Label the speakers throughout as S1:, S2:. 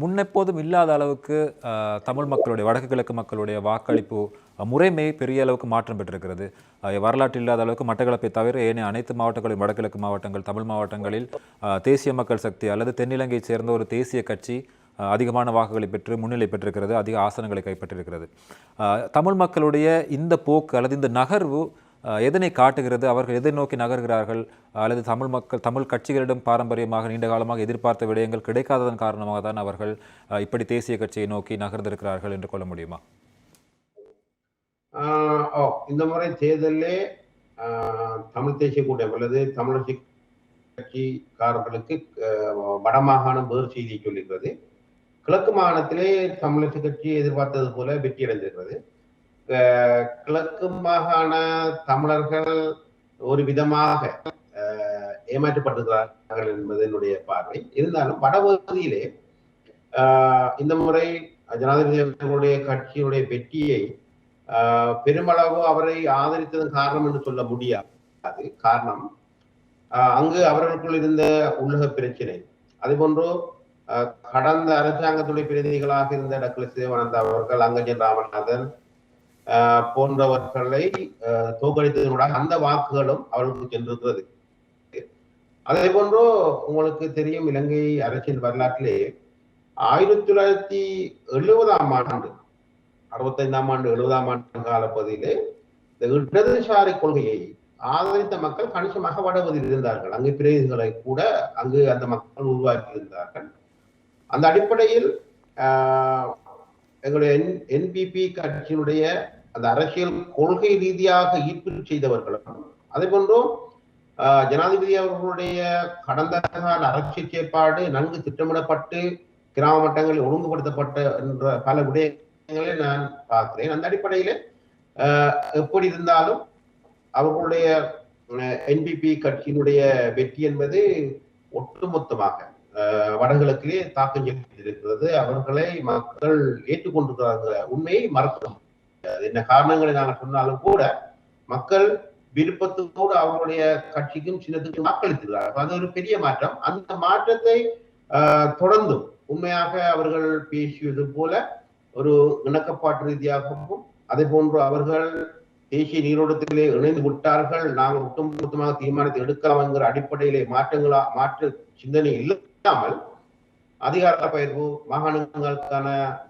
S1: முன்னெப்போதும் இல்லாத அளவுக்கு தமிழ் மக்களுடைய வடக்கு கிழக்கு மக்களுடைய வாக்களிப்பு முறைமை பெரிய அளவுக்கு மாற்றம் பெற்றிருக்கிறது. வரலாற்று இல்லாத அளவுக்கு மட்டக்களப்பை தவிர ஏனைய அனைத்து மாவட்டங்களிலும் வடகிழக்கு மாவட்டங்கள் தமிழ் மாவட்டங்களில் தேசிய மக்கள் சக்தி அல்லது தென்னிலங்கையைச் சேர்ந்த ஒரு தேசிய கட்சி அதிகமான வாக்குகளை பெற்று முன்னிலை பெற்றிருக்கிறது அதிக ஆசனங்களை கைப்பற்றிருக்கிறது. தமிழ் மக்களுடைய இந்த போக்கு அல்லது இந்த நகர்வு எதனை காட்டுகிறது? அவர்கள் எதை நோக்கி நகர்கிறார்கள்? அல்லது தமிழ் மக்கள் தமிழ் கட்சிகளிடம் பாரம்பரியமாக நீண்ட காலமாக எதிர்பார்த்த விடயங்கள் கிடைக்காததன் காரணமாக தான் அவர்கள் இப்படி தேசிய கட்சியை நோக்கி நகர்ந்திருக்கிறார்கள் என்று கொள்ள முடியுமா?
S2: ஆஹ் ஓ இந்த முறை தேர்தலிலே ஆஹ் தமிழ் தேசிய கூட்டம் அல்லது தமிழரசு கட்சிக்காரர்களுக்கு வடமாகாணம் வேறு செய்தியை சொல்லியிருக்கிறது. கிழக்கு மாகாணத்திலே தமிழரசு கட்சி எதிர்பார்த்தது போல வெற்றி அடைந்திருக்கிறது கிழக்கு மாகாண தமிழர்கள் ஒரு விதமாக ஆஹ் ஏமாற்றப்பட்டிருக்கிறார்கள் என்பது என்னுடைய பார்வை. இருந்தாலும் வடபகுதியிலே இந்த முறை ஜனாதிபதி அவர்களுடைய கட்சியினுடைய வெற்றியை ஆஹ் பெருமளவு அவரை ஆதரித்ததன் காரணம் என்று சொல்ல முடியாது. காரணம் அங்கு அவர்களுக்குள் இருந்த உள்ளக பிரச்சனை. அதேபோன்று கடந்த அரசாங்கத்துடைய பிரதிநிதிகளாக இருந்த டக்ளஸ் தேவானந்தா அவர்கள் அங்கஜன் ராமநாதன் போன்றவர்களை ஆஹ் அந்த வாக்குகளும் அவர்களுக்கு சென்றிருக்கிறது. அதே போன்றோ உங்களுக்கு தெரியும் இலங்கை அரசியல் வரலாற்றிலே ஆயிரத்தி தொள்ளாயிரத்தி எழுபதாம் ஆண்டு அறுபத்தைந்தாம் ஆண்டு எழுபதாம் ஆண்டு காலப்பகுதியிலே இந்த இடதுசாரி கொள்கையை ஆதரித்த மக்கள் கணிசமாக வடபதில் இருந்தார்கள். அங்கு பிரதிநிதிகளை கூட அங்கு அந்த மக்கள் உருவாக்கி இருந்தார்கள் அந்த அடிப்படையில் எங்களுடைய எங்களுடைய என்பிபி கட்சியினுடைய அந்த அரசியல் கொள்கை ரீதியாக ஈர்ப்பு செய்தவர்களும் அதே போன்றும் ஆஹ், ஜனாதிபதி அவர்களுடைய கடந்த கால அரசியல் செயற்பாடு நன்கு திட்டமிடப்பட்டு கிராம மட்டங்களில் ஒழுங்குபடுத்தப்பட்ட என்ற பல விடயங்களை நான் பார்க்கிறேன். அந்த அடிப்படையில் எப்படி இருந்தாலும் அவர்களுடைய என்பிபி கட்சியினுடைய வெற்றி என்பது ஒட்டுமொத்தமாக வடகிழக்கிலே தாக்கம் செலுத்தியிருக்கிறது அவர்களை மக்கள் ஏற்றுக்கொண்டிருக்கிறார்கள். உண்மையை மறக்க என்ன காரணங்களை நாங்கள் சொன்னாலும் கூட மக்கள் விருப்பத்தோடு அவர்களுடைய கட்சிக்கும் சின்னத்துக்கும் வாக்களித்திருக்கிறார்கள். அது ஒரு பெரிய மாற்றம். அந்த மாற்றத்தை ஆஹ், தொடர்ந்தும் உண்மையாக அவர்கள் பேசியது போல ஒரு இணக்கப்பாட்டு ரீதியாகவும் அதே போன்று அவர்கள் தேசிய நீரோட்டத்திலே இணைந்து விட்டார்கள். நாங்கள் ஒட்டுமொத்தமாக தீர்மானத்தை எடுக்கலாம் என்கிற அடிப்படையிலே மாற்றங்களா மாற்று சிந்தனை இல்லை. இல்லாமல் அதிகார பயிர்வு மாகாணங்களுக்கான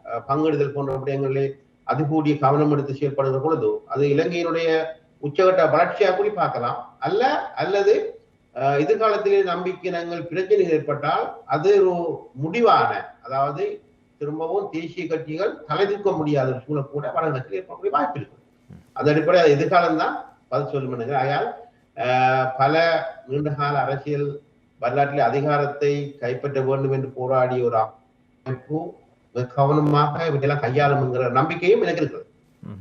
S2: அஹ், பங்கெடுதல் போன்ற விடயங்களிலே அதிகூடிய கவனம் எடுத்து செயல்படுகிற பொழுது அது இலங்கையினுடைய உச்சகட்ட வளர்ச்சியாக கூட பார்க்கலாம். அல்ல அல்லது எதிர்காலத்திலே நம்பிக்கை நாங்கள் பிரச்சனை ஏற்பட்டால் அது ஒரு முடிவான அதாவது திரும்பவும் தேசிய கட்சிகள் தலைதூக்க முடியாத ஒரு சூழல் கூட வடகிழக்கில் ஏற்படக்கூடிய வாய்ப்பு இருக்கு. அந்த அடிப்படையில் எதிர்காலம் தான் பதில் சொல்லும் ஆயால் பல நீண்டகால அரசியல் வரலாற்றில் அதிகாரத்தை கைப்பற்ற வேண்டும் என்று போராடிய ஒரு அமைப்பு கவனமாக இவற்றையெல்லாம் கையாளும் என்கிற நம்பிக்கையும் எனக்கு இருக்கிறது.